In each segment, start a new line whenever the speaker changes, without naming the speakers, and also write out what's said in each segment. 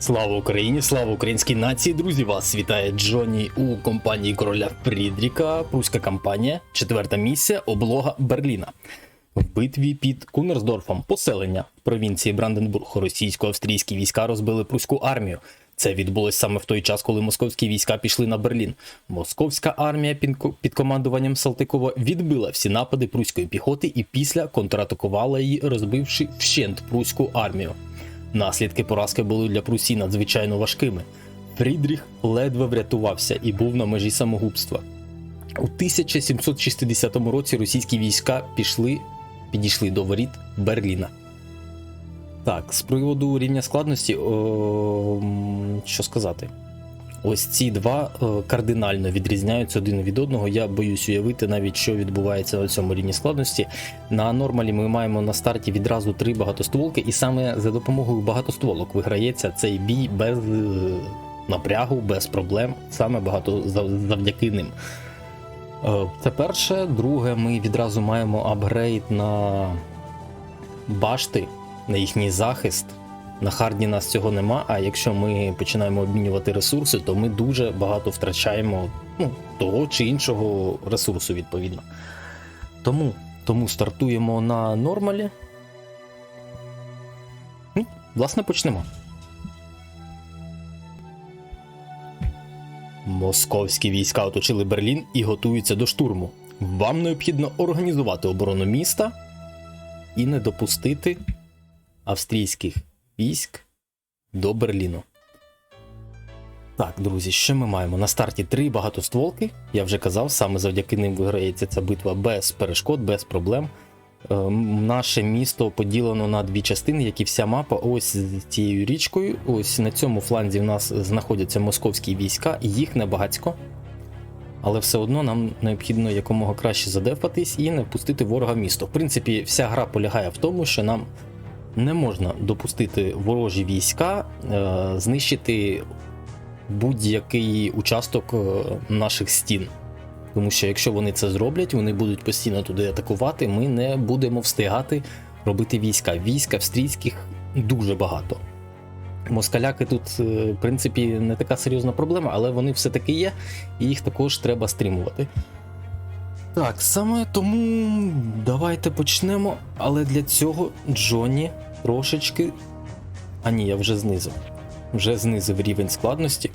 Слава Україні, слава українській нації, друзі! Вас вітає Джонні у компанії короля Фрідріка. Пруська кампанія, четверта місія, облога Берліна. В битві під Кунерсдорфом поселення в провінції Бранденбург російсько-австрійські війська розбили пруську армію. Це відбулось саме в той час, коли московські війська пішли на Берлін. Московська армія під командуванням Салтикова відбила всі напади пруської піхоти і після контратакувала її, розбивши вщент пруську армію. Наслідки поразки були для Прусі надзвичайно важкими. Фрідріх ледве врятувався і був на межі самогубства. У 1760 році російські війська пішли, підійшли до воріт Берліна. Так, з приводу рівня складності, о, що сказати? Ось ці два е, кардинально відрізняються один від одного. Я боюсь уявити навіть, що відбувається на цьому рівні складності. На нормалі ми маємо на старті відразу три багатостволки, і саме за допомогою багатостволок виграється цей бій без е, напрягу, без проблем, саме багато завдяки ним. Е, Це перше. Друге, ми відразу маємо апгрейд на башти, на їхній захист. На харді нас цього нема, а якщо ми починаємо обмінювати ресурси, то ми дуже багато втрачаємо ну, того чи іншого ресурсу, відповідно. Тому, тому стартуємо на нормалі. Ну, Власне, почнемо. Московські війська оточили Берлін і готуються до штурму. Вам необхідно організувати оборону міста і не допустити австрійських військ до Берліну. Так, друзі, що ми маємо? На старті три багатостволки. Я вже казав, саме завдяки ним виграється ця битва без перешкод, без проблем. Е, Наше місто поділено на дві частини, як і вся мапа. Ось з цією річкою. Ось на цьому фланзі в нас знаходяться московські війська, і їх небагацько. Але все одно нам необхідно якомога краще задефатись і не впустити ворога місто. В принципі, вся гра полягає в тому, що нам не можна допустити ворожі війська е, знищити будь-який участок е, наших стін. Тому що якщо вони це зроблять, вони будуть постійно туди атакувати, ми не будемо встигати робити війська. Військ австрійських дуже багато. Москаляки тут, е, в принципі, не така серйозна проблема, але вони все-таки є, і їх також треба стримувати. Так, саме тому давайте почнемо. Але для цього Джонні трошечки. А ні, я вже знизив. Вже знизив рівень складності.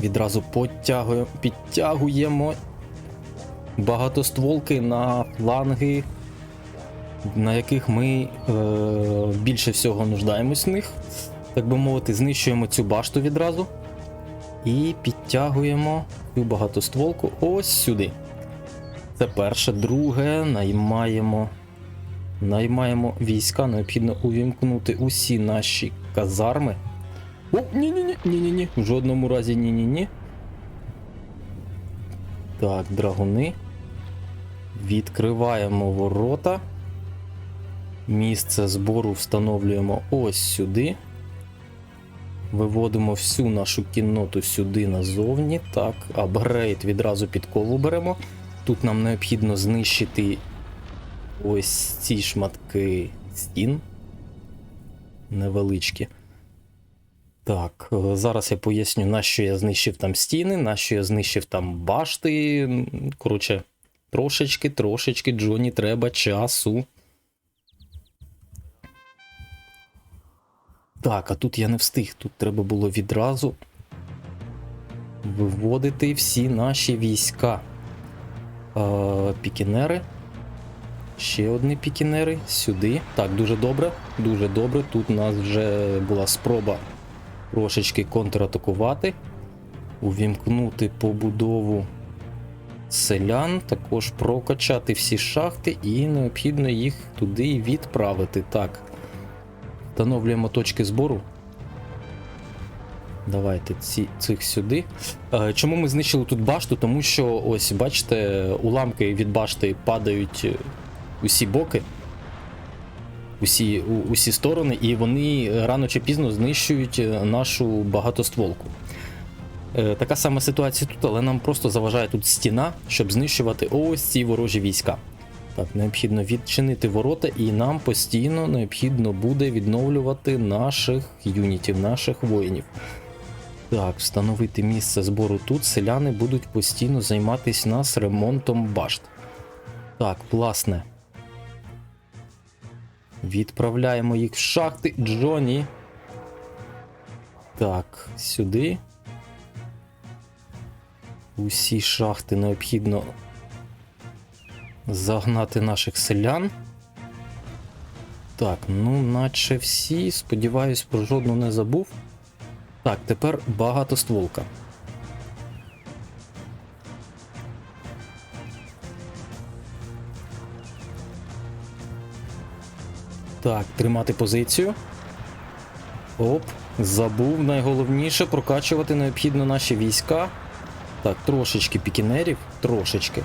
Відразу підтягуємо, підтягуємо багатостволки на фланги, на яких ми е, більше всього нуждаємось в них. Так би мовити, знищуємо цю башту відразу. І підтягуємо цю багатостволку ось сюди. Це перше. Друге, наймаємо. Наймаємо війська, необхідно увімкнути усі наші казарми. О, ні-ні-ні, ні-ні-ні, в жодному разі ні-ні-ні. Так, драгуни. Відкриваємо ворота. Місце збору встановлюємо ось сюди. Виводимо всю нашу кінноту сюди назовні. Так, апгрейд відразу під колу беремо. Тут нам необхідно знищити ось ці шматки стін. Невеличкі. Так, е, зараз я поясню, на що я знищив там стіни, на що я знищив там башти. Коротше, трошечки, трошечки, Джоні, треба часу. Так, а тут я не встиг. Тут треба було відразу виводити всі наші війська. Е, пікінери. Ще одні пікінери сюди. Так, дуже добре. Дуже добре. Тут у нас вже була спроба трошечки контратакувати. Увімкнути побудову селян, також прокачати всі шахти, і необхідно їх туди відправити. Так. Встановлюємо точки збору. Давайте ці, цих сюди. Е, Чому ми знищили тут башту? Тому що, ось, бачите, уламки від башти падають е, усі боки, усі, у, усі сторони, і вони рано чи пізно знищують е, нашу багатостволку. Така сама ситуація тут, але нам просто заважає тут стіна, щоб знищувати ось ці ворожі війська. Так, необхідно відчинити ворота, і нам постійно необхідно буде відновлювати наших юнітів, наших воїнів. Так, встановити місце збору тут. Селяни будуть постійно займатися нас ремонтом башт. Так, власне. Відправляємо їх в шахти. Джоні. Так, сюди. Усі шахти необхідно загнати наших селян. Так, ну, наче всі. Сподіваюсь, про жодну не забув. Так, тепер багатостволка. Так, тримати позицію. Оп, забув. Найголовніше прокачувати необхідно наші війська. Так, трошечки пікінерів, трошечки.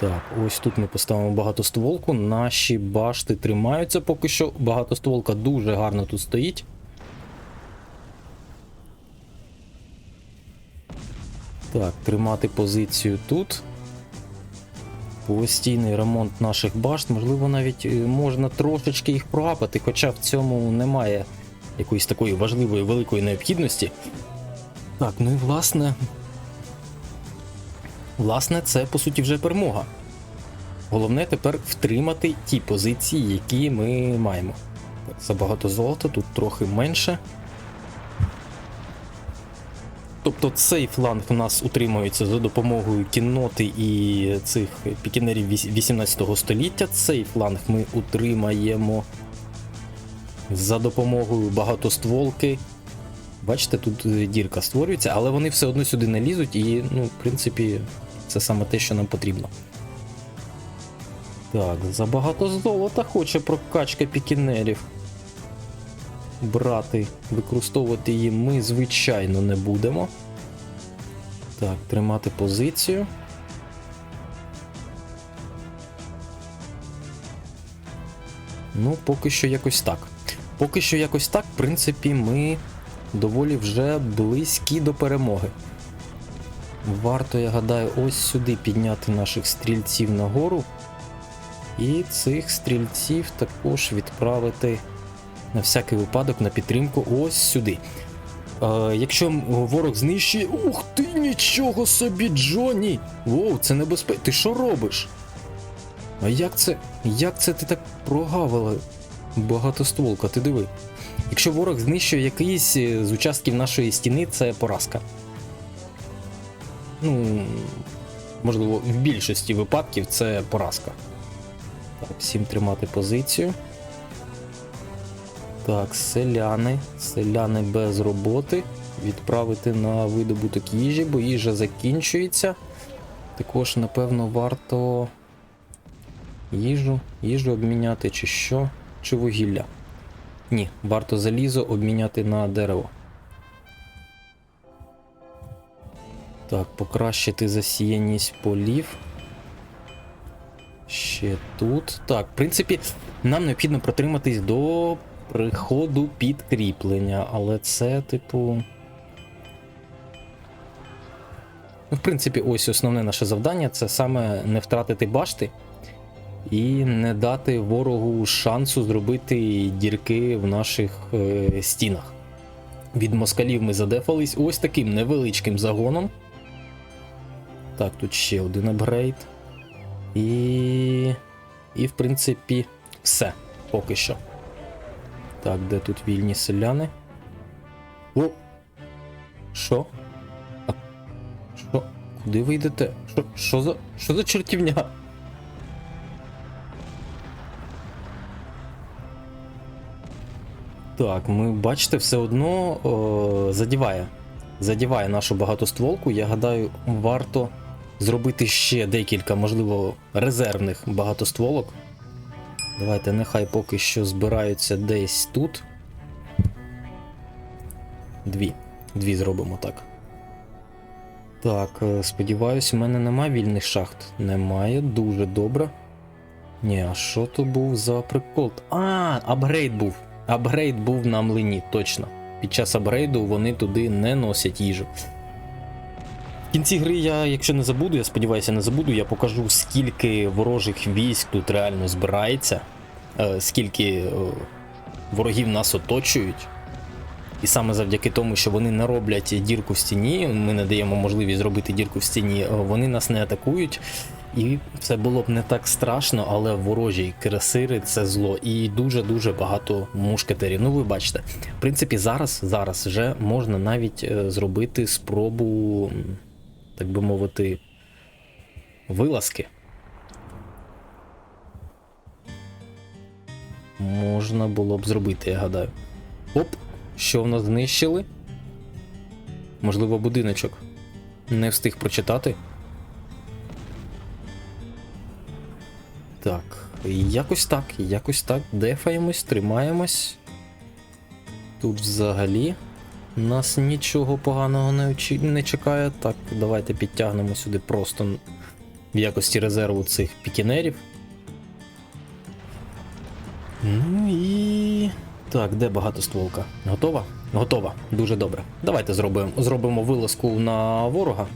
Так, ось тут ми поставимо багатостволку. Наші башти тримаються поки що. Багатостволка дуже гарно тут стоїть. Так, тримати позицію тут. Постійний ремонт наших башт. Можливо, навіть е, можна трошечки їх проапати, хоча в цьому немає якоїсь такої важливої великої необхідності. Так, ну і власне. Власне, це по суті вже перемога. Головне тепер втримати ті позиції, які ми маємо. Забагато золота, тут трохи менше. Тобто цей фланг у нас утримується за допомогою кінноти і цих пікінерів 18 століття. Цей фланг ми утримаємо за допомогою багатостволки. Бачите, тут дірка створюється, але вони все одно сюди не лізуть, і, ну, в принципі, це саме те, що нам потрібно. Так, забагато золота хоче прокачка пікінерів. Брати, використовувати її ми, звичайно, не будемо. Так, тримати позицію. Ну, поки що якось так. Поки що якось так, в принципі, ми доволі вже близькі до перемоги. Варто, я гадаю, ось сюди підняти наших стрільців нагору. І цих стрільців також відправити на всякий випадок на підтримку ось сюди. Е, якщо ворог знищує. Ух ти, нічого собі, Джоні! Воу, це небезпечно. Ти що робиш? А як це. Як це ти так прогавила? Багатостволка, ти диви. Якщо ворог знищує якийсь е, з участків нашої стіни, це поразка. Ну, можливо, в більшості випадків це поразка. Так, всім тримати позицію. Так, селяни. Селяни без роботи. Відправити на видобуток їжі, бо їжа закінчується. Також, напевно, варто їжу, їжу обміняти чи що, чи вугілля. Ні, варто залізо обміняти на дерево. Так, покращити засіяність полів. Ще тут. Так, в принципі, нам необхідно протриматись до приходу підкріплення, але це, типу. Ну, в принципі, ось основне наше завдання це саме не втратити башти і не дати ворогу шансу зробити дірки в наших е, стінах. Від москалів ми задефались ось таким невеличким загоном. Так, тут ще один апгрейд. І. І, в принципі, все поки що. Так, де тут вільні селяни? О! Що? Що? Куди ви йдете? Що, що за. Що за чертівня? Так, ми бачите, все одно о, задіває. Задіває нашу багатостволку. Я гадаю, варто зробити ще декілька, можливо, резервних багатостволок. Давайте нехай поки що збираються десь тут. Дві. Дві зробимо так. Так, е, сподіваюсь, у мене немає вільних шахт. Немає, дуже добре. Ні, а що то був за прикол? А, апгрейд був. Апгрейд був на млині, точно. Під час апгрейду вони туди не носять їжу. В кінці гри я, якщо не забуду, я сподіваюся, не забуду, я покажу, скільки ворожих військ тут реально збирається, е, скільки е, ворогів нас оточують. І саме завдяки тому, що вони не роблять дірку в стіні, ми не даємо можливість зробити дірку в стіні, е, вони нас не атакують. І це було б не так страшно, але ворожі красири це зло. І дуже-дуже багато мушкетерів. Ну, ви бачите, в принципі, зараз, зараз вже можна навіть зробити спробу, так би мовити, вилазки. Можна було б зробити, я гадаю. Оп, що в нас знищили? Можливо, будиночок. Не встиг прочитати. Так, якось так, якось так. Дефаємось, тримаємось. Тут взагалі нас нічого поганого не, не чекає. Так, давайте підтягнемо сюди просто в якості резерву цих пікінерів. Ну і. Так, де багатостволка? Готова? Готова. Дуже добре. Давайте зробимо, зробимо вилазку на ворога.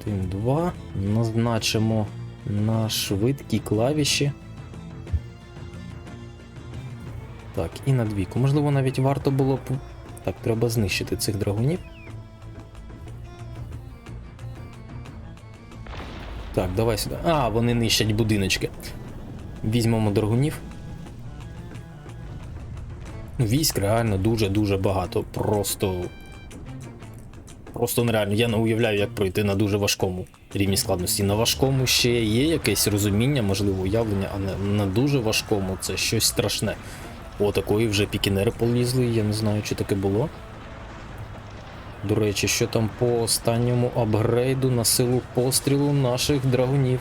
Один, два. Назначимо на швидкі клавіші. Так, і на двійку. Можливо, навіть варто було б. Так, треба знищити цих драгунів. Так, давай сюди. А, вони нищать будиночки. Візьмемо драгунів. Ну, Військ реально дуже-дуже багато. Просто. Просто нереально. Я не уявляю, як пройти на дуже важкому рівні складності. На важкому ще є якесь розуміння, можливо, уявлення, а на, на дуже важкому це щось страшне. О, такої вже пікінери полізли, я не знаю, чи таке було. До речі, що там по останньому апгрейду на силу пострілу наших драгунів.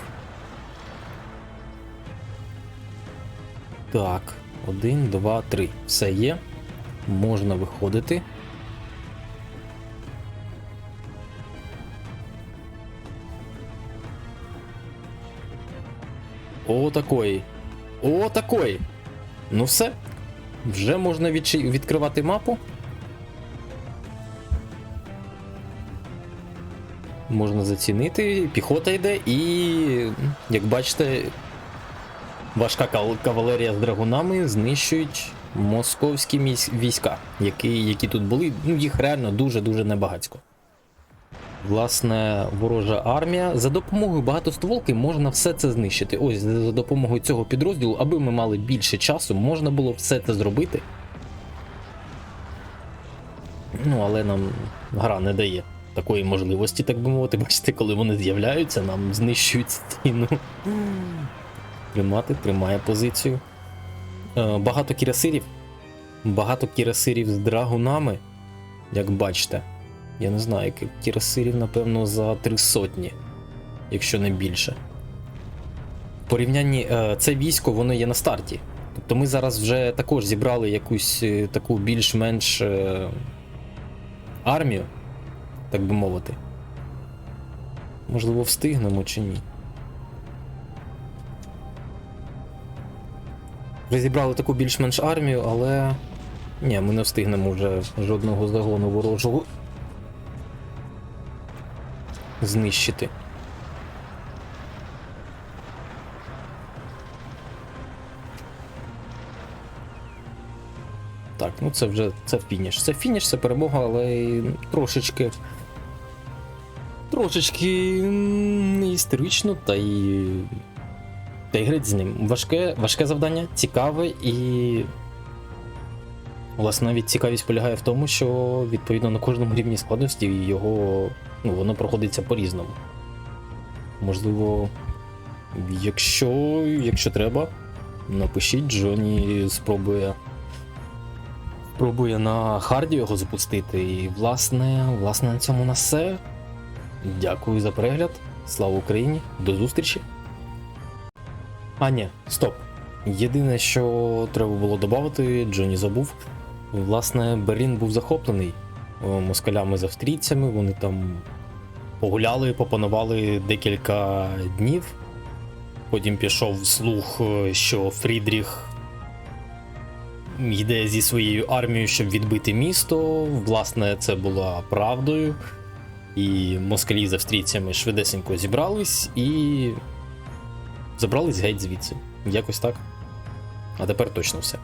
Так, один, два, три. Все є. Можна виходити. О, такої. О, такої. Ну все. Вже можна відкривати мапу. Можна зацінити, піхота йде і, як бачите, важка кавалерія з драгунами знищують московські війська, які, які тут були. Ну, їх реально дуже-дуже небагацько. Власне, ворожа армія. За допомогою багатостволки можна все це знищити. Ось за допомогою цього підрозділу, аби ми мали більше часу, можна було все це зробити. Ну, але нам гра не дає такої можливості, так би мовити. Бачите, коли вони з'являються, нам знищують стіну. Тримати, тримає позицію. Е, багато кірасирів. Багато кірасирів з драгунами, як бачите. Я не знаю, яких кірасирів, напевно, за три сотні, якщо не більше. В порівнянні е, це військо, воно є на старті. Тобто ми зараз вже також зібрали якусь е, таку більш-менш е, армію, так би мовити. Можливо, встигнемо чи ні. Вже зібрали таку більш-менш армію, але. Ні, ми не встигнемо вже жодного загону ворожого знищити. Так, ну це вже це фініш. Це фініш, це перемога, але трошечки. Трошечки не історично, та й. Та й грить з ним. Важке, важке завдання, цікаве і. Власне, навіть цікавість полягає в тому, що відповідно на кожному рівні складності його ну, воно проходиться по-різному. Можливо, якщо, якщо треба, напишіть, Джоні спробує. Спробує на харді його запустити. І, власне, власне, на цьому на все. Дякую за перегляд. Слава Україні! До зустрічі! А, ні, стоп. Єдине, що треба було додати, Джоні забув. Власне, Берлін був захоплений е, москалями з австрійцями. Вони там погуляли, попанували декілька днів. Потім пішов слух, е, що Фрідріх йде зі своєю армією, щоб відбити місто. Власне, це була правдою. І москалі з австрійцями швидесенько зібрались і забрались геть звідси. Якось так. А тепер точно все.